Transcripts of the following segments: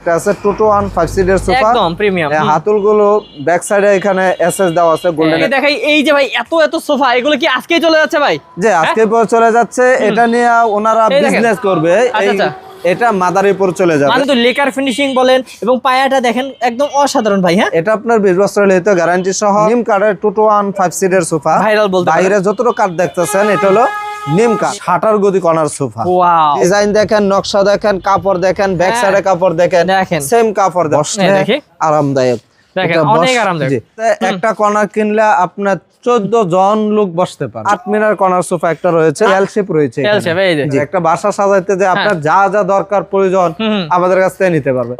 এটা আছে two two one five সিটের সোফা একদম প্রিমিয়াম হাতুলগুলো ব্যাক সাইডে এখানে এসএস দেওয়া আছে গোল্ডেন দেখাই এই যে ভাই এত এত সোফা এগুলো কি আজকেই চলে যাচ্ছে ভাই? যে আজকে পর চলে যাচ্ছে এটা নিয়ে ওনারা বিজনেস করবে। আচ্ছা, এই- আচ্ছা। এটা মাদারীপুর চলে যাবে। মানে তো লেকার ফিনিশিং বলেন এবং পায়াটা দেখেন একদম অসাধারণ ভাই হ্যাঁ? এটা আপনার বিশ বছর হইতে গ্যারান্টি সহ। নিম কাঠের টু টু ওয়ান ফাইভ সিটের সোফা Viral বলতে। বাইরে যতটুকু কাঠ দেখতেছেন এটা হলো নিম কাঠ হাটার গদি কর্নার সোফা। ডিজাইন দেখেন নকশা দেখেন কাপড় দেখেন ব্যাক হ্যাঁ। সাইডে কাপড় দেখেন দেখেন। সেম কাপড় দেখেন। হ্যাঁ, দেখি। আরামদায়ক। একটা কর্নার কিনলে আপনার চোদ্দ জন লোক বসতে পারে। আট মিনার কর্নার সোফা একটা রয়েছে একটা বাসা সাজাইতে যে আপনার যা যা দরকার প্রয়োজন। আমাদের কাছ থেকে নিতে পারবে।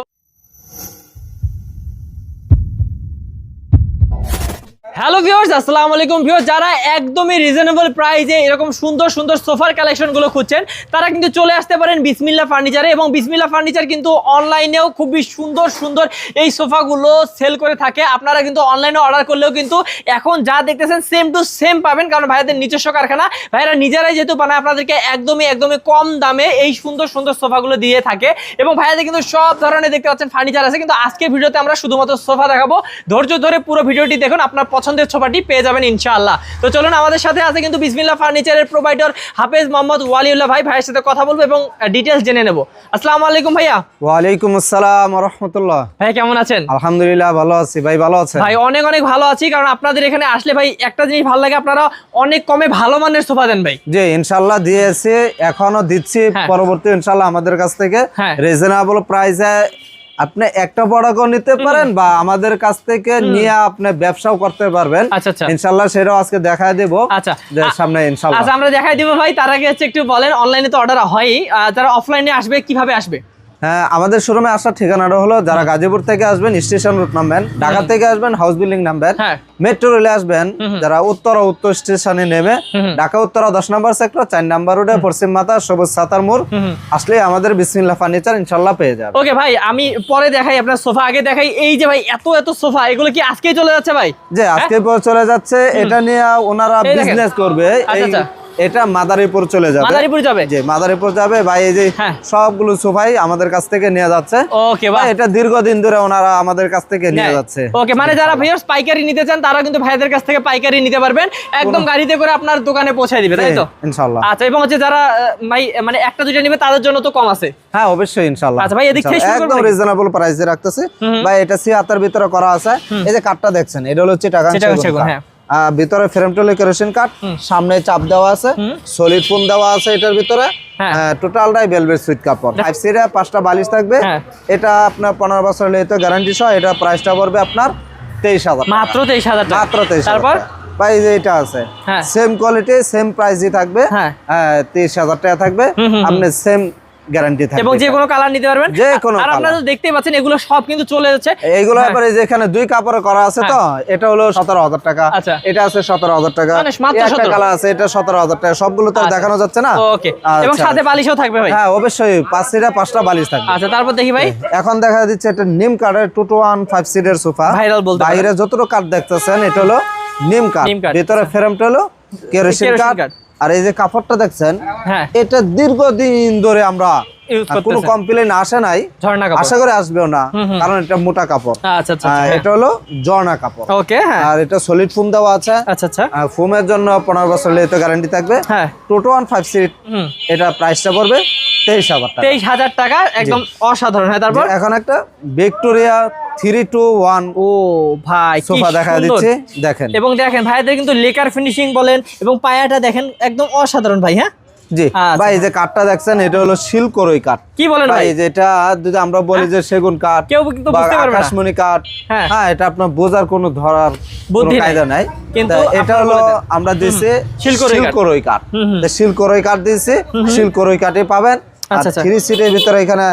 হ্যালো ভিউয়ার্স আসসালামু আলাইকুম। ভিউয়ার্স যারা একদমই রিজনেবল প্রাইসে এরকম সুন্দর সুন্দর সোফার কালেকশনগুলো খুঁজছেন, তারা কিন্তু চলে আসতে পারেন বিসমিল্লা ফার্নিচারে এবং বিসমিল্লা ফার্নিচার কিন্তু অনলাইনেও খুবই সুন্দর সুন্দর এই সোফাগুলো সেল করে থাকে। আপনারা কিন্তু অনলাইনে অর্ডার করলেও কিন্তু এখন যা দেখতেছেন সেম টু সেম পাবেন, কারণ ভাইয়াদের নিজস্ব কারখানা। ভাইয়ারা নিজেরাই যেহেতু বানায়, আপনাদেরকে একদমই একদমই কম দামে এই সুন্দর সুন্দর সোফাগুলো দিয়ে থাকে। এবং ভাইয়াদের কিন্তু সব ধরনের দেখতে পাচ্ছেন ফার্নিচার আছে, কিন্তু আজকের ভিডিওতে আমরা শুধুমাত্র সোফা দেখাবো। ধৈর্য ধরে পুরো ভিডিওটি দেখুন, আপনার পছন্দের সোফাটি পেয়ে যাবেন ইনশাআল্লাহ। তো চলুন আমাদের সাথে আছে কিন্তু বিসমিল্লা ফার্নিচারের প্রোভাইডার হাফেজ মোহাম্মদ ওয়ালিউল্লাহ ভাই ভাইয়ের সাথে কথা বলব এবং ডিটেলস জেনে নেব। আসসালামু আলাইকুম ভাইয়া। ওয়ালাইকুম আসসালাম রহমতুল্লাহ। ভাই কেমন আছেন? আলহামদুলিল্লাহ ভালো আছি। ভাই ভালো আছেন? ভাই অনেক অনেক ভালো আছি কারণ আপনাদের এখানে আসলে ভাই একটা জিনিস ভালো লাগে আপনারা অনেক কমে ভালো মানের সোফা দেন ভাই। জি ইনশাল্লাহ দিয়েছি এখনও দিচ্ছি হ্যাঁ। পরবর্তী ইনশাল্লাহ আমাদের কাছ থেকে হ্যাঁ। রিজনেবল প্রাইসে আপনি একটা প্রোডাক্টও নিতে পারেন বা আমাদের কাছ থেকে নিয়ে আপনি ব্যবসাও করতে পারবেন। আচ্ছা আচ্ছা। ইনশাল্লাহ সেটাও আজকে দেখায় দেবো। আচ্ছা। সামনে ইনশাল্লাহ আচ্ছা আমরা দেখাই দিব ভাই তার আগে হচ্ছে একটু বলেন অনলাইনে তো অর্ডার হয়। যারা অফলাইনে আসবে কীভাবে আসবে? হ্যাঁ আমাদের শোরুমে আসার ঠিকানাটা হলো যারা গাজীপুর থেকে আসবেন স্টেশন রুট নামবেন ঢাকা থেকে আসবেন হাউস বিল্ডিং নামবেন হ্যাঁ। মেট্রো রেলে আসবেন যারা উত্তরা উত্তর স্টেশনে নেমে ঢাকা উত্তরা দশ নম্বর সেক্টর চার নম্বর রোডে পশ্চিম মাথা সবুজ সাতার মোড়। আসলে আমাদের বিসমিল্লা ফার্নিচার ইনশাল্লাহ পেয়ে যাবে ওকে ভাই আমি পরে দেখাই আপনার সোফা। আগে দেখাই এই যে ভাই এত এত সোফা এগুলো কি আজকেই চলে যাচ্ছে ভাই? যে আজকে পর চলে যাচ্ছে এটা নিয়ে ওনারা হ্যাঁ? বিজনেস করবে। এই আচ্ছা। এটা মাদারীপুর চলে যাবে। মাদারীপুর যাবে? যে মাদারীপুর যাবে। ভাই এই যে হ্যাঁ। সবগুলো সোফাই আমাদের কাছ থেকে নিয়ে যাচ্ছে। ওকে ভাই এটা দীর্ঘদিন ধরে ওনারা আমাদের কাছ থেকে নিয়ে যাচ্ছে। ওকে মানে যারা ভিউয়ার্স পাইকারি নিতে চান তারা কিন্তু ভাইদের কাছ থেকে পাইকারি নিতে পারবেন। একদম গাড়িতে করে আপনার দোকানে পৌঁছায় দিবে তাই তো? ইনশাল্লাহ। আচ্ছা এবং হচ্ছে যারা ভাই মানে একটা দুইটা নিবে তাদের জন্য তো কম আছে। হ্যাঁ অবশ্যই ইনশাল্লাহ। আচ্ছা ভাই, এদিক থেকে। শুরু একদম রিজনেবল প্রাইসে রাখতেছি। ভাই এটা সি হাতের ভিতরে করা আছে। এই যে কাঠটা দেখছেন এটা হলো চিটাগাং কাঠ। হ্যাঁ। ভিতরে ফ্রেম টোলে কেরোসিন কাঠ সামনে চাপ দেওয়া আছে সলিড ফোন দেওয়া আছে এটার ভিতরে। হ্যাঁ। টোটালটাই ভেলভেট সুইট কাপড়। ফাইভ সিটে পাঁচটা বালিশ থাকবে। হ্যাঁ। এটা আপনার পনেরো বছর লেতে গ্যারান্টি সহ এটা প্রাইসটা পড়বে আপনার তেইশ হাজার মাত্র তেইশ হাজার মাত্র তেইশ তারপর? এই এটা আছে। হ্যাঁ। সেম কোয়ালিটি সেম প্রাইসই থাকবে। হ্যাঁ। তেইশ হাজার টাকা থাকবে। আপনি সেম গ্যারান্টি থাকবে এবং যে কোনো কালার নিতে পারবেন। যে কোনো আর আপনারা তো দেখতেই পাচ্ছেন এগুলো সব কিন্তু চলে যাচ্ছে। এইগুলো এবারে যেখানে দুই কাপড়ে করা আছে তো এটা হলো সতেরো হাজার টাকা। হ্যাঁ। আচ্ছা। এটা আছে সতেরো হাজার টাকা। মানে একটা 17 কালার আছে এটা সতেরো হাজার টাকা। সবগুলো তো আচ্ছা। দেখানো যাচ্ছে না? ওকে। এবং আচ্ছা। সাথে বালিশও থাকবে ভাই। হ্যাঁ অবশ্যই। পাঁচ সিটা পাঁচটা বালিশ থাকবে। আচ্ছা তারপর দেখি ভাই। এখন দেখা দিচ্ছে এটা নিম কাঠের টু টু ওয়ান ফাইভ সিটের সোফা Viral বলতে। বাইরে যতটুকু কাঠ দেখতেছেন এটা হলো নিম কাঠ ভিতরে ফ্রেমটা হলো কেরোসিন কাঠ। আর এই যে কাপড়টা দেখছেন হ্যাঁ। এটা দীর্ঘদিন ধরে আমরা ইউজ কোনো কমপ্লেন আসে নাই ঝর্ণা কাপড়। আশা করে আসবেও না কারণ এটা মোটা কাপড়। আচ্ছা আচ্ছা এটা হলো জর্না কাপড়। ওকে হ্যাঁ। আর এটা সলিড ফোম দেওয়া আছে। আচ্ছা আচ্ছা। ফোমের জন্য পনেরো বছর লেতে গ্যারান্টি থাকবে। হ্যাঁ। Two two one five seat হুম। এটা প্রাইসটা পড়বে তেইশ হাজার টাকা। তেইশ হাজার টাকা একদম অসাধারণ হ্যাঁ তারপর? এখন একটা ভিক্টোরিয়া থ্রি টু ওয়ান ও ভাই সোফা দেখা। দিচ্ছে দেখেন। এবং দেখেন ভাইদের কিন্তু লেকার ফিনিশিং বলেন এবং পায়াটা দেখেন একদম অসাধারণ ভাই হ্যাঁ? জি। আচ্ছা। ভাই এই যে কাঠটা দেখছেন এটা হলো শিলকরই কাঠ। কি বলেন ভাই ভাই? এই যে এটা যদি আমরা বলি যে সেগুন কাঠ কেউ কিন্তু বা বুঝতে পারবে না। আকাশমণি কাঠ হ্যাঁ। হ্যাঁ এটা আপনার বোঝার কোনো ধরার কোনো নাই। কায়দা নাই। কিন্তু এটা হলো আমরা শিলকরই কাঠ। শিলকরই কাঠ। শিলকরই কাঠে পাবেন। আচ্ছা, আচ্ছা। থ্রি সিটের ভিতরে এখানে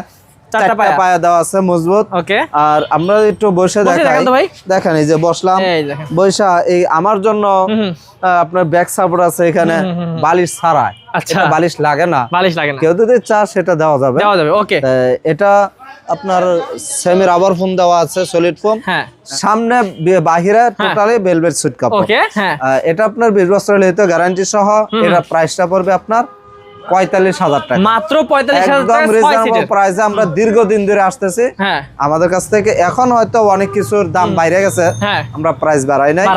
চারটা পায়া। দেওয়া আছে মজবুত। ওকে। আর আমরা একটু বসে দেখাই। দেখান এই যে বসলাম। বৈশা এই আমার জন্য আপনার ব্যাক সাপোর্ট আছে এখানে বালিশ ছাড়া আচ্ছা। বালিশ লাগে না। বালিশ লাগে না। কেউ যদি চা সেটা দেওয়া যাবে। দেওয়া যাবে ওকে এটা আপনার সেমি রাবার ফোম দেওয়া আছে সলিড ফোম হ্যাঁ। সামনে বাহিরে টোটালি ভেলভেট সুট কাপড়। ওকে হ্যাঁ। এটা আপনার বিশ বছরের লেতে গ্যারান্টি সহ এটা প্রাইসটা পড়বে আপনার। পঁয়তাল্লিশ হাজার টাকা। মাত্র পঁয়তাল্লিশ একদম রিজনেবল প্রাইসে আমরা দীর্ঘদিন ধরে আসতেছি। হ্যাঁ। আমাদের কাছ থেকে এখন হয়তো অনেক কিছুর দাম বাইরে গেছে। হ্যাঁ। আমরা প্রাইস বাড়াই নাই।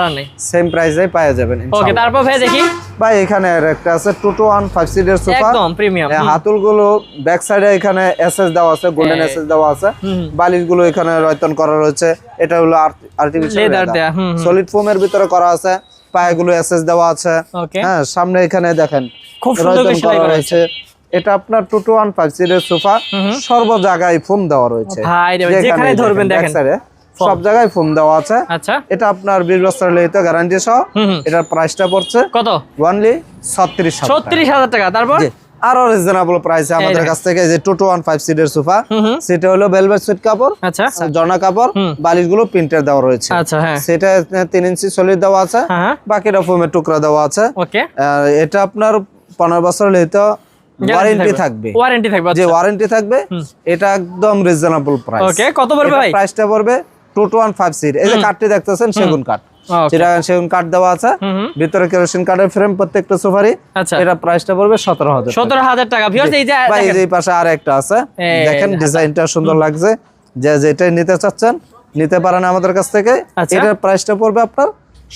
সেম পাওয়া যাবেন ওকে তারপর ভাই দেখি। ভাই এখানে একটা আছে টু টু ওয়ান ফাইভ সিটের সোফা একদম প্রিমিয়াম হাতুলগুলো ব্যাক সাইডে এখানে এসএস দেওয়া আছে গোল্ডেন হ্যাঁ। এসএস দেওয়া আছে। বালিশগুলো এখানে রয়তন করা রয়েছে। এটা হলো আর্টিফিশিয়াল। সলিড ফোমের ভিতরে করা আছে। পায়েগুলো এসএস দেওয়া আছে। হ্যাঁ সামনে এখানে দেখেন। খুব সুন্দর রয়েছে। এটা আপনার টু টু ওয়ান ফাইভ সিটের সোফা। সর্ব জায়গায় ফোন দেওয়া রয়েছে। যেখানে ধরবেন দেখেন। সব জায়গায় ফোম দেওয়া আছে। আচ্ছা। এটা আপনার বিশ বছর লিখিত গ্যারান্টি সহ। এটার প্রাইসটা পড়ছে কত? ওয়ানলি ছত্রিশ ছত্রিশ হাজার টাকা। তারপর? আরও রিজনেবল প্রাইসে আমাদের কাছ থেকে যে টু টু ওয়ান ফাইভ সিটের সোফা সেটা হলো ভেলভেট সুইট কাপড় আচ্ছা জর্না কাপড় হুম। বালিশগুলো প্রিন্টের দেওয়া রয়েছে। আচ্ছা হ্যাঁ। সেটা তিন ইঞ্চি সলিড দেওয়া আছে হ্যাঁ হ্যাঁ। বাকিটা ফোমের টুকরা দেওয়া আছে। এটা আপনার পনেরো বছর ওয়ারেন্টি থাকবে। ওয়ারেন্টি থাকবে যে ওয়ারেন্টি থাকবে এটা একদম রিজনেবল প্রাইস ওকে কত পড়বে ভাই? প্রাইসটা পড়বে two two one five seat এই যে কাঠটি দেখতেছেন সেগুন কাঠ সেটা সেগুন কাঠ দেওয়া আছে। ভিতরে কেরোসিন কাঠের ফ্রেম প্রত্যেকটা সোফারই আচ্ছা। এটা প্রাইসটা পড়বে সতেরো হাজার সতেরো হাজার টাকা। এই ভাই পাশে আর একটা আছে দেখেন। ডিজাইনটা সুন্দর লাগছে। যে যেটাই নিতে চাচ্ছেন নিতে পারেন আমাদের কাছ থেকে। আচ্ছা। এটার প্রাইসটা পড়বে আপনার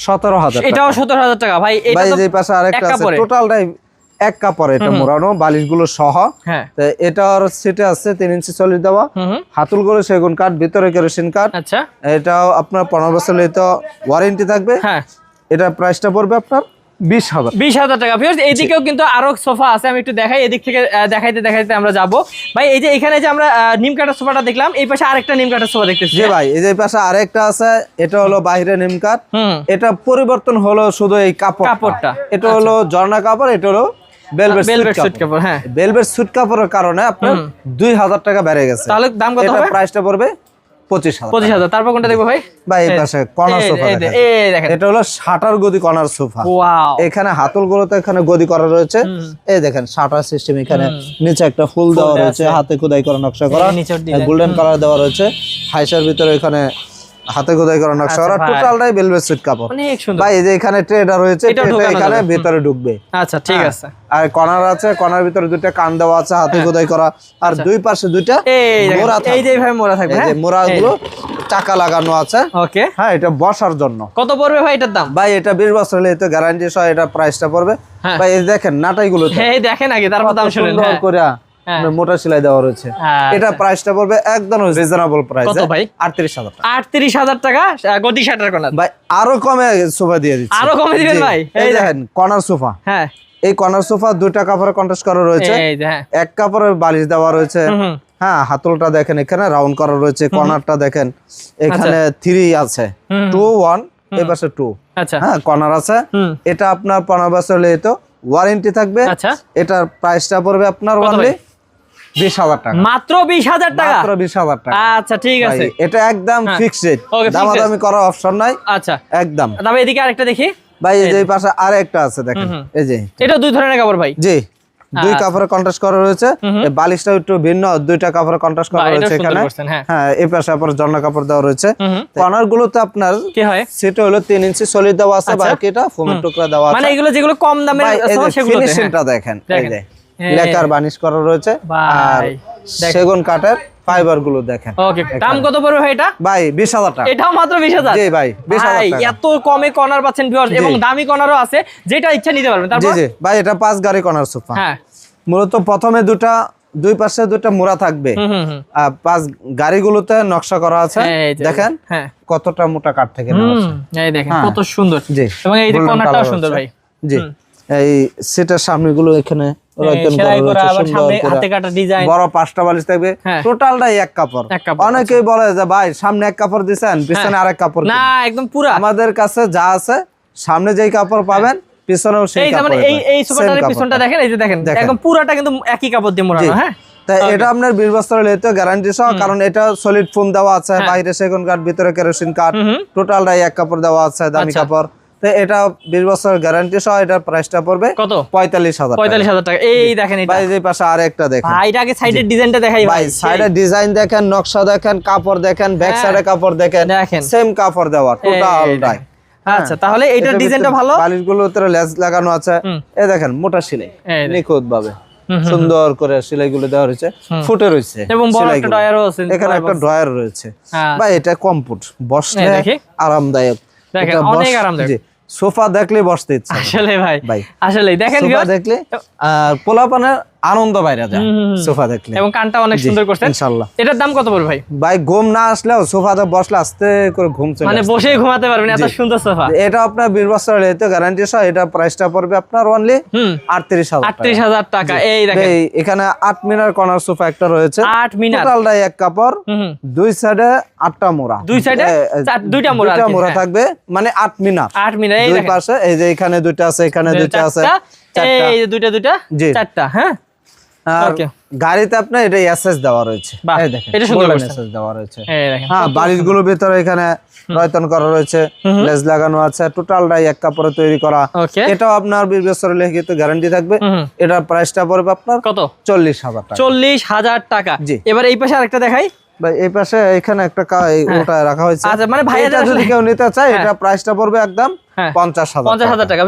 সতেরো হাজার এটাও সতেরো হাজার টাকা। ভাই ভাই এই যে পাশে আর একটা আছে। টোটালটাই এক কাপড় এটা মোড়ানো বালিশগুলো সহ। হ্যাঁ। এটার সিটে আছে তিন ইঞ্চি সলিড দেওয়া। হাতুলগুলো সেগুন কাঠ ভিতরে কেরোসিন কাঠ। আচ্ছা। এটাও আপনার পনেরো বছর ওয়ারেন্টি থাকবে। হ্যাঁ। এটার প্রাইসটা পড়বে আপনার বিশ হাজার। বিশ হাজার টাকা। ভিউয়ার্স এইদিকেও কিন্তু আরও সোফা আছে আমি একটু দেখাই। এদিক থেকে দেখাইতে দেখাইতে আমরা যাব। ভাই এই যে এখানে যে আমরা আহ, নিম কাঠের সোফাটা দেখলাম এই পাশে আরেকটা নিম কাঠের সোফা দেখতেছি। জি ভাই এই যে পাশে আরেকটা আছে এটা হলো বাইরে নিম কাঠ। এটা পরিবর্তন হলো শুধু এই কাপড় কাপড়টা। এটা হলো ঝর্ণা কাপড় এটা হলো বেলভেট বেলভেট কাপড় হ্যাঁ। বেলভেট সুইট কাপড়ের কারণে আপনার দুই হাজার টাকা বেড়ে গেছে। তাহলে দাম কত এটা হবে? প্রাইসটা পড়বে পঁচিশ হাজার পঁচিশ হাজার। তারপর কোনটা দেখব ভাই? ভাই এই পাশে কর্নার সোফা এই- দেখেন। এটা হলো শাটার গদি কর্নার সোফা ওয়াও এখানে হাতল গুলোতে এখানে গদি করা রয়েছে। এই দেখেন শাটার সিস্টেম এখানে। নিচে একটা ফুল দেওয়া রয়েছে। হাতে খোদাই করা নকশা করা। গোল্ডেন কালার দেওয়া রয়েছে। হাইসার ভিতরে এখানে হাতে খোদাই করা নকশা। করা আচ্ছা, টোটালটাই বেলভেট সুইট কাপড়। অনেক সুন্দর। ভাই এই যে এখানে ট্রেডার রয়েছে এটা ট্রেটা এখানে ভিতরে ঢুকবে। আচ্ছা ঠিক হ্যাঁ। আছে। আর কর্নার আছে কর্নার ভিতরে দুইটা কান দেওয়া আছে হাতে খোদাই করা। আর দুই পাশে দুইটা আচ্ছা। এই দেখেন, মোড়া এই যে এইভাবে মোড়া থাকবে এই যে হ্যাঁ? গুলো চাকা লাগানো আছে। ওকে। হ্যাঁ এটা বসার জন্য। কত পড়বে ভাই এটার দাম? ভাই এটা বিশ বছর হলে তো গ্যারান্টি সহ এটা প্রাইসটা পড়বে। হ্যাঁ। ভাই এই দেখেন নাটাই গুলো এই দেখেন আগে তারপর দাম শুনেন হ্যাঁ। করে। হ্যাঁ। মোটা সেলাই দেওয়া রয়েছে। আচ্ছা। এটা প্রাইসটা পড়বে একদম রিজনেবল প্রাইস কত ভাই? আটত্রিশ হাজার টাকা। আটত্রিশ হাজার টাকা? গদি শাটার কোনার ভাই আরও কমে সোফা দিয়ে দিচ্ছি। আরও কমে দিবেন ভাই? এই দেখেন কর্নার সোফা। হ্যাঁ। এই কর্নার সোফা দুইটা কাপড়ে কন্ট্রাস্ট করা রয়েছে। এই যে হ্যাঁ। এক কাপড়ের বালিশ দেওয়া রয়েছে। হ্যাঁ হাতলটা দেখেন এখানে রাউন্ড করা রয়েছে কর্নারটা দেখেন। এখানে থ্রি আছে। হুম, টু ওয়ান এই পাশে টু আচ্ছা। হ্যাঁ কর্নার আছে। এটা আপনার পনেরো বছর হলে তো ওয়ারেন্টি থাকবে। আচ্ছা। এটার প্রাইসটা পড়বে আপনার অনলি বিশ হাজার টাকা। মাত্র বিশ হাজার টাকা? মাত্র বিশ হাজার টাকা। আচ্ছা ঠিক আছে। এটা একদম হ্যাঁ। ফিক্সড রেট দামাদামি করার অপশন নাই। আচ্ছা। একদম। তবে এদিকে আরেকটা দেখি। ভাই এই যে পাশে আর আছে দেখেন। এই যে। এটা দুই ধরনের কাপড় ভাই। জি। দুই আচ্ছা। কাপড়ে কন্ট্রাস্ট করা রয়েছে। বালিশটা একটু ভিন্ন দুইটা কাপড়ে কন্ট্রাস্ট করা রয়েছে এখানে। হ্যাঁ। হ্যাঁ এই পাশে আবার জর্না কাপড় দেওয়া রয়েছে। কর্নার গুলোতে আপনার কি হয়? সেটা হলো তিন ইঞ্চি সলিড দেওয়া আছে। বাকিটা ফোমের টুকরা দেওয়া মানে আছে। এগুলো যেগুলো কম দামের ভাই, এই আছে, যে সেগুলো ফিনিশিংটা দেখেন এই যে। হ্যাঁ। লেকার বানিশ করা রয়েছে। আর সেগুন কাঠের ফাইবারগুলো দেখেন। ওকে দাম কত পড়বে ভাই এটা? ভাই বিশ হাজার টাকা। এটাও মাত্র বিশ হাজার? জি ভাই বিশ হাজার ভাই, টাকা। এত কমে কর্নার পাচ্ছেন viewers এবং দামি কর্নারও আছে যেটা ইচ্ছা নিতে পারবেন। তারপর? জি। জি ভাই এটা পাঁচ গাড়ি কর্নার সোফা। হ্যাঁ। মূলত প্রথমে দুটা দুই পাশে দুটা মোড়া থাকবে। হুম আর পাঁচ গাড়িগুলোতে নকশা করা আছে। দেখেন হ্যাঁ। কতটা মোটা কাঠ থেকে নেওয়া আছে। এই দেখেন হ্যাঁ। কত সুন্দর। জি। এবং এই যে কর্নারটাও সুন্দর ভাই। জি। এই সেটার সামনেগুলো এখানে রয়তন করা সেলাই করা রয়েছে আবার সুন্দর সামনে করে। হাতে কাটা ডিজাইন বড় পাঁচটা বালিশ থাকবে। হ্যাঁ। টোটালটাই এক কাপড়। অনেকেই বলে যে ভাই সামনে এক কাপড় দিছেন পিছনে আরেক কাপড় না একদম পুরা। আমাদের কাছে যা আছে সামনে যেই কাপড় পাবেন পিছনেও সেই কাপড় এই এই সোফাটার পিছনটা দেখেন এই যে দেখেন দেখেন। একদম পুরাটা কিন্তু একই কাপড় দিয়ে মোড়ানো হ্যাঁ? তাই এটা আপনার বিশ বছরের লেতে গ্যারান্টি সহ কারণ এটা সলিড ফোম দেওয়া আছে বাইরে সেগুন কাঠ ভিতরে কেরোসিন কাঠ। টোটালটাই এক কাপড় দেওয়া আছে দামি আচ্ছা। কাপড়। তো এটা বিশ বছরের গ্যারান্টি সহ এটার প্রাইসটা পড়বে কত? পঁয়তাল্লিশ হাজার পঁয়তাল্লিশ হাজার টাকা। এই দেখেন এটা। ভাই পাশে দেখেন। ভাই এটা আগে সাইডের ডিজাইনটা দেখাই ভাই। ভাই সাইডে ডিজাইন দেখেন নকশা দেখেন কাপড় দেখেন ব্যাক হ্যাঁ। সাইডে কাপড় দেখেন দেখেন। সেম কাপড় দেওয়া টোটালটাই। আচ্ছা তাহলে এইটার ডিজাইনটা ভালো? বালিশগুলো লেস লাগানো আছে। এই দেখেন মোটা সিলাই। নিখুঁত ভাবে সুন্দর করে সেলাইগুলো দেওয়া রয়েছে ফুটে রয়েছে এবং বড় একটা সেলাইগুলো। আছে এখানে একটা ড্রয়ার রয়েছে। হ্যাঁ। বা এটা কমফোর্ট বসলে আরামদায়ক। দেখেন, অনেক আরামদায়ক। সোফা দেখলে বসতে ইচ্ছা আসলে ভাই ভাই। আসলে দেখেন সোফা দেখলে আর পোলাপানের আনন্দ বাইরে যায়। সোফা দেখলে। এবং কানটা অনেক সুন্দর করছেন। ইনশাল্লাহ। এটার দাম কত পড়বে ভাই? ভাই ঘুম না আসলেও সোফাতে বসলে আস্তে করে ঘুম চলে মানে। বসেই ঘুমাতে পারবেন এত সুন্দর সোফা। এটা আপনার বিশ বছর এতে গ্যারান্টি সহ এটা প্রাইসটা পড়বে আপনার অনলি হুম। আটত্রিশ হাজার আটত্রিশ হাজার টাকা। এই দেখেন। এই এখানে আট মিনার কর্নার সোফা একটা রয়েছে। আট মিনার। টোটালটাই এক কাপড়। দুই সাইডে আটটা মোড়া। দুই চার- দুইটা মোড়া দুইটা মোড়া হ্যাঁ। থাকবে মানে আট মিনার। আট মিনার এই দুই পাশে এই যে এখানে দুইটা আছে এখানে দুইটা আছে চারটা। চারটা। এই যে দুইটা দুইটা। চারটা হ্যাঁ? আর. গাড়িতে আপনার এটা এসএস দেওয়া রয়েছে। বাহ, এই দেখেন এটা সুন্দর এসএস দেওয়া রয়েছে। এই দেখেন। হ্যাঁ ভিতরে এখানে রয়তন করা রয়েছে লেজ লাগানো আছে টোটালটাই এক কাপড়ে তৈরি করা। এটাও আপনার বিশ বছরের লিখিত গ্যারান্টি থাকবে। এটার প্রাইসটা পড়বে আপনার কত? চল্লিশ হাজার টাকা। চল্লিশ হাজার টাকা। এবার এই পাশে আরেকটা দেখাই। ভাই এই পাশে এখানে একটা কা- ওটা রাখা হয়েছে। আচ্ছা, মানে যদি কেউ নিতে চায় এটা প্রাইসটা পড়বে একদম হ্যাঁ। পঞ্চাশ হাজার পঞ্চাশ হাজার টাকা।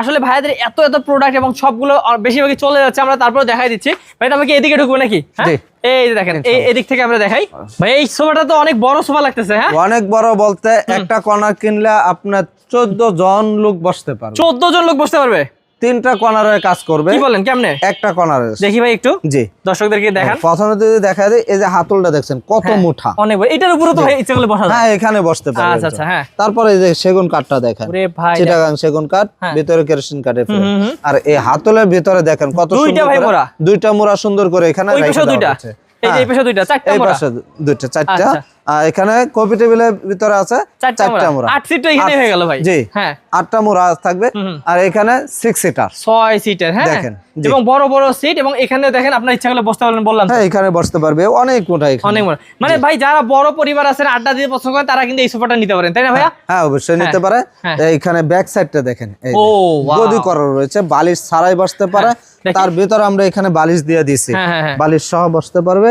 আসলে ভাইয়াদের এত এত প্রোডাক্ট এবং সবগুলো বেশিরভাগই চলে যাচ্ছে আমরা তারপরে দেখাই দিচ্ছি। ভাই আমাকে এদিকে ঢুকবো নাকি? হ্যাঁ? এই দেখেন এই এদিক থেকে আমরা দেখাই। ভাই এই সোফাটা তো অনেক বড় সোফা লাগতেছে হ্যাঁ? অনেক বড় বলতে একটা কর্নার কিনলে আপনার চোদ্দ জন লোক বসতে পারবে। চোদ্দ জন লোক বসতে পারবে? তিনটা কর্নারের কাজ করবে। কি বলেন কেমনে? একটা কর্নারের দেখি ভাই একটু। জি। দর্শকদেরকে দেখান। প্রথমে যদি দেখা যায় এই যে হাতলটা দেখছেন কত হ্যাঁ। মুঠা। অনেক বড়। এটার উপরে তো ভাই ইচ্ছা করলে বসা যায়। হ্যাঁ এখানে বসতে পারবে আচ্ছা আচ্ছা হ্যাঁ। তারপরে এই যে সেগুন কাঠটা দেখেন। ওরে ভাই চিটাগাং সেগুন কাঠ হ্যাঁ। ভিতরে কেরোসিন কাঠের হুম। আর এই হাতলের ভিতরে দেখেন কত সুন্দর দুইটা ভাই মোড়া। দুইটা মোড়া সুন্দর করে এখানে রেখে দুইটা। হয়েছে। এই যে এই হ্যাঁ, পাশে দুইটা চারটা এই পাশে দুইটা চারটা। আর এখানে কপি টেবিলের ভিতরে আছে চারটা মোড়া। আট সিট এখানে হয়ে গেল ভাই। জি হ্যাঁ। আটটা মোড়া থাকবে। আর এখানে সিক্স সিটার ছয় সিটের হ্যাঁ। দেখেন, এবং বড় বড় সিট এবং এখানে দেখেন আপনার ইচ্ছা করলে বসতে পারবেন বললাম হ্যাঁ এখানে বসতে পারবে। অনেক মোটা এখানে। অনেক বড় মানে ভাই যারা বড় পরিবার আছেন আড্ডা দিতে পছন্দ করেন তারা কিন্তু এই সোফাটা নিতে পারেন তাই না ভাইয়া? হ্যাঁ অবশ্যই নিতে পারে। হ্যাঁ। এইখানে ব্যাক সাইডটা দেখেন। ও, দেখেন। গদি করা রয়েছে বালিশ ছাড়াই বসতে পারে। হ্যাঁ, তার ভিতরে আমরা এখানে বালিশ দিয়ে দিছি হ্যাঁ, হ্যাঁ, হ্যাঁ। বালিশ সহ বসতে পারবে।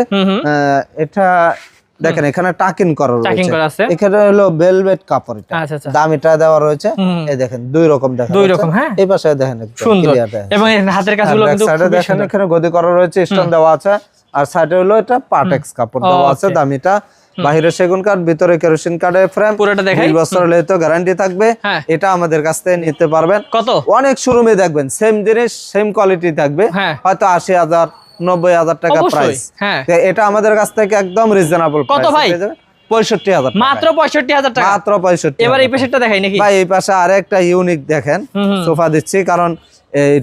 এটা দেখেন এখানে টাকিং করা। রয়েছে। এখানে হলো ভেলভেট কাপড় এটা। আচ্ছা, আচ্ছা। দামিটা দেওয়া রয়েছে। এই দেখেন দুই রকম দেখা দুই রকম, হ্যাঁ। এই পাশে দেখেন সুন্দর। এবং হাতের কাজগুলো কিন্তু দেখেন এখানে গদি করা রয়েছে স্টোন দেওয়া আছে। আর সাইডে হলো এটা পার্টেক্স কাপড় দেওয়া আছে. দামিটা। বাহিরে সেগুন কাঠ ভিতরে কেরোসিন কাঠের ফ্রেম পুরোটা দেখাই। বছর হলে তো গ্যারান্টি থাকবে। হ্যাঁ। এটা আমাদের কাছ থেকে নিতে পারবেন। কত? অনেক শোরুমে দেখবেন সেম জিনিস সেম কোয়ালিটি থাকবে। হ্যাঁ। হয়তো আশি হাজার নব্বই হাজার টাকা প্রাইস হ্যাঁ। এটা আমাদের কাছ থেকে একদম রিজনেবল কত ভাই? পঁয়ষট্টি হাজার মাত্র পঁয়ষট্টি হাজার টাকা? মাত্র পঁয়ষট্টি এবার এই পেশেন্টটা দেখাই নাকি? ভাই এই পাশে আরেকটা ইউনিক দেখেন। সোফা দিচ্ছি কারণ এই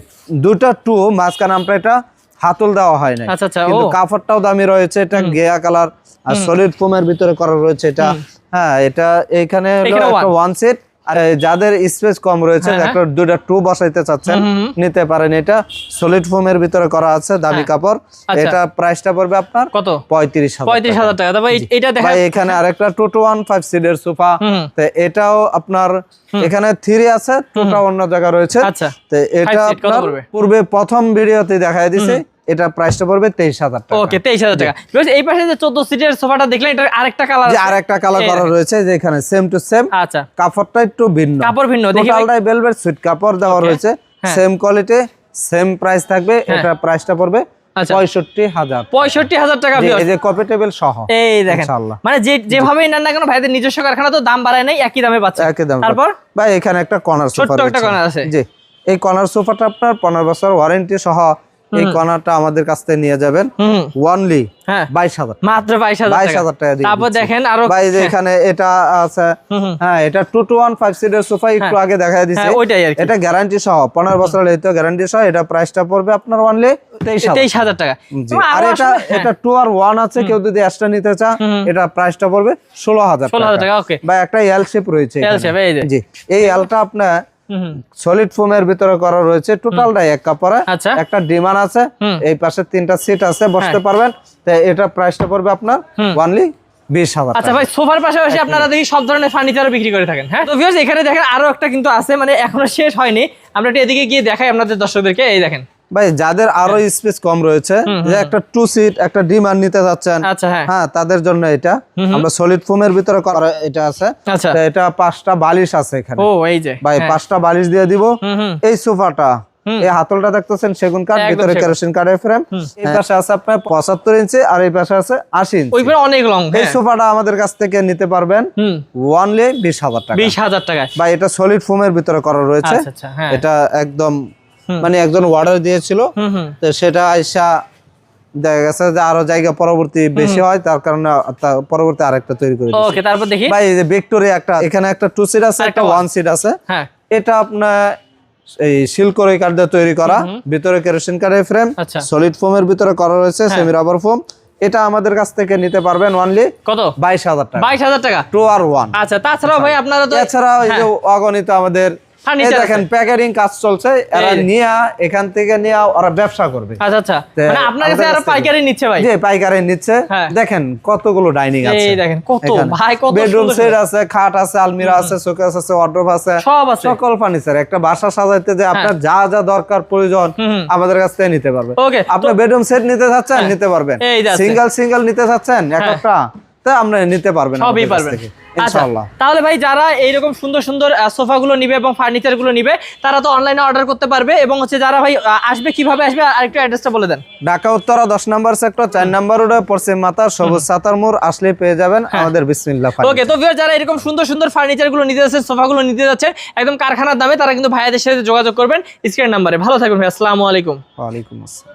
দুটো টু মাঝখানে আমরা এটা হাতল দেওয়া হয় না আচ্ছা, আচ্ছা, কিন্তু কাপড়টাও দামি রয়েছে এটা গেয়া কালার আর সলিড ফোমের ভিতরে করা রয়েছে এটা। হ্যাঁ এটা এইখানে এখানে ওয়ান সেট আর যাদের স্পেস কম রয়েছে একটা দুটা টু বসাইতে চাচ্ছেন নিতে পারেন। এটা সলিড ফোমের ভিতরে করা আছে দামি হ্যাঁ। কাপড়। আচ্ছা। এটা প্রাইসটা পড়বে আপনার কত? পঁয়ত্রিশ হাজার পঁয়ত্রিশ হাজার টাকা। এইটা দেখা এখানে আরেকটা টু টু ওয়ান ফাইভ সিটের সোফা। তো এটাও আপনার এখানে থ্রি আছে টুটা অন্য জায়গা রয়েছে। আচ্ছা। তো এটা আপনার পূর্বে প্রথম ভিডিওতে দেখাই দিছে। এটা প্রাইসটা পড়বে তেইশ হাজার টাকা। ওকে তেইশ হাজার টাকা। এই পাশে যে চোদ্দ সিটের সোফাটা দেখলেন এটা আরেকটা কালার আরেকটা কালার করা রয়েছে যে এখানে সেম টু সেম আচ্ছা। কাপড়টা একটু ভিন্ন। কাপড় ভিন্ন, টোটালটাই সুইট কাপড় দেওয়া রয়েছে। হ্যাঁ। সেম কোয়ালিটি সেম প্রাইস থাকবে। এটা প্রাইসটা পড়বে আচ্ছা। মানে যে যেভাবেই না কেন ভাইদের নিজস্ব কারখানা তো দাম বাড়ায় নাই একই দামে পাচ্ছে। তারপর? ভাই এখানে একটা কর্নার সোফা একটা corner আছে। এই কর্নার সোফাটা আপনার পনেরো বছর ওয়ারেন্টি সহ এই কর্নারটা আমাদের কাছ থেকে নিয়ে যাবেন। ওয়ানলি হ্যাঁ। বাইশ হাজার। মাত্র বাইশ হাজার বাইশ হাজার টাকা তারপর দেখেন আরও ভাই এখানে এটা আছে। হ্যাঁ এটা টু টু ওয়ান ফাইভ সিটের সোফা একটু আগে দেখা দিচ্ছে হ্যাঁ, ওইটাই এটা গ্যারান্টি সহ পনেরো বছর গ্যারান্টি সহ এটা প্রাইসটা পড়বে আপনার ওয়ানলি তেইশ হাজার। টাকা। আর এটা হ্যাঁ। টু আর ওয়ান আছে কেউ যদি এক্সট্রা নিতে চা এটা প্রাইসটা পড়বে ষোলো হাজার 16,000 টাকা, okay। বা একটা এল শেপ রয়েছে। জি। এই এলটা আপনার। সলিড ফোমের ভিতরে করা রয়েছে। টোটালটাই এক কাপড়ে আচ্ছা। একটা ডিমান্ড আছে। এই পাশে তিনটা সিট আছে বসতে পারবেন। এটা প্রাইসটা পড়বে আপনার ওয়ানলি বিশ আচ্ছা ভাই সোফার পাশাপাশি আপনারা দেখি সব ধরনের ফার্নিচার বিক্রি করে থাকেন হ্যাঁ? তো এখানে দেখেন আরও একটা কিন্তু আছে মানে এখনও শেষ হয়নি। আমরা এদিকে গিয়ে দেখাই আপনাদের দর্শকদেরকে। এই দেখেন। ভাই যাদের আরও স্পেস কম রয়েছে যে একটা টু সিট একটা ডিমান্ড নিতে যাচ্ছেন আচ্ছা হ্যাঁ। হ্যাঁ তাদের জন্য এটা। আমরা সলিড ফোমের ভিতরে করা এটা আছে। আচ্ছা। এটা পাঁচটা বালিশ আছে এখানে। ও এই যে ভাই হ্যাঁ। পাঁচটা বালিশ দিয়ে দিব। এই সোফাটা এই হাতলটা দেখতেছেন সেগুন কাঠ ভিতরে। কেরোসিন কাঠের ফ্রেম এই পাশে আছে আপনার পঁচাত্তর ইঞ্চি আর এই পাশে আছে আশি ইঞ্চি। অনেক লং এই সোফাটা আমাদের কাছ থেকে নিতে পারবেন ওয়ানলি বিশ হাজার টাকা। বিশ হাজার টাকায়। বা এটা সলিড ফোমের ভিতরে করা রয়েছে। আচ্ছা হ্যাঁ। এটা একদম। মানে একজন অর্ডার দিয়েছিল। তো সেটা আইসা দেখা গেছে যে আরও জায়গা পরবর্তী বেশি হয় তার কারণে পরবর্তী আরেকটা তৈরি করে ওকে তারপর দেখি। ভাই এই যে ভিক্টোরিয়া একটা এখানে একটা টু সিট আছে একটা ওয়ান সিট আছে। হ্যাঁ। এটা আপনার এই সিল্কোরই কাঠ দিয়ে তৈরি করা। ভিতরে কেরোসিন কাঠের ফ্রেম আচ্ছা। সলিড ফোমের ভিতরে করা রয়েছে সেমি রাবার ফোম এটা আমাদের কাছ থেকে নিতে পারবেন অনলি কত? বাইশ হাজার টাকা। বাইশ হাজার টাকা? টু আর ওয়ান আচ্ছা তাছাড়া ভাই আপনারা তো এছাড়া অগণিত আমাদের দেখেন প্যাকেটিং কাজ চলছে এরা নিয়ে এখান থেকে নিয়ে ওরা ব্যবসা করবে। আচ্ছা আচ্ছা। মানে আপনার কাছে আরও পাইকারি নিচ্ছে ভাই? যে পাইকারি নিচ্ছে। হ্যাঁ। দেখেন কতগুলো ডাইনিং আছে। এই দেখেন কত ভাই কত বেডরুম সেট আছে খাট আছে আলমিরা আছে শোকেস আছে ওয়ার্ড্রোব আছে সব আছে। সকল ফার্নিচার একটা বাসা সাজাইতে যে আপনার যা যা দরকার প্রয়োজন। আমাদের কাছ থেকে নিতে পারবেন আপনি বেডরুম সেট নিতে চাচ্ছেন নিতে পারবেন। সিঙ্গেল সিঙ্গেল নিতে চাচ্ছেন একটা তা আপনি নিতে পারবেন সবই পারবেন। ইনশাআল্লাহ। তাহলে ভাই যারা এইরকম সুন্দর সুন্দর সোফা গুলো নিবে এবং ফার্নিচারগুলো নিবে তারা তো অনলাইনে অর্ডার করতে পারবে এবং হচ্ছে যারা ভাই আসবে কীভাবে আসবে আরেকটু অ্যাড্রেসটা বলে দেন। ঢাকা উত্তরা দশ নম্বর সেক্টর চার নম্বর রোডে পশ্চিম মাতা সবুজ সাতার মোড় আসলে পেয়ে যাবেন আমাদের বিসমিল্লাহ ওকে হ্যাঁ। তো ভিউয়ার যারা এরকম সুন্দর সুন্দর ফার্নিচারগুলো নিতে যাচ্ছেন সোফা গুলো নিতে যাচ্ছেন একদম কারখানার দামে তারা কিন্তু ভাইয়াদের সাথে যোগাযোগ করবেন স্ক্রিন নাম্বারে ভালো থাকবেন ভাই আসসালামু আলাইকুম। ওয়ালাইকুম আসসালাম।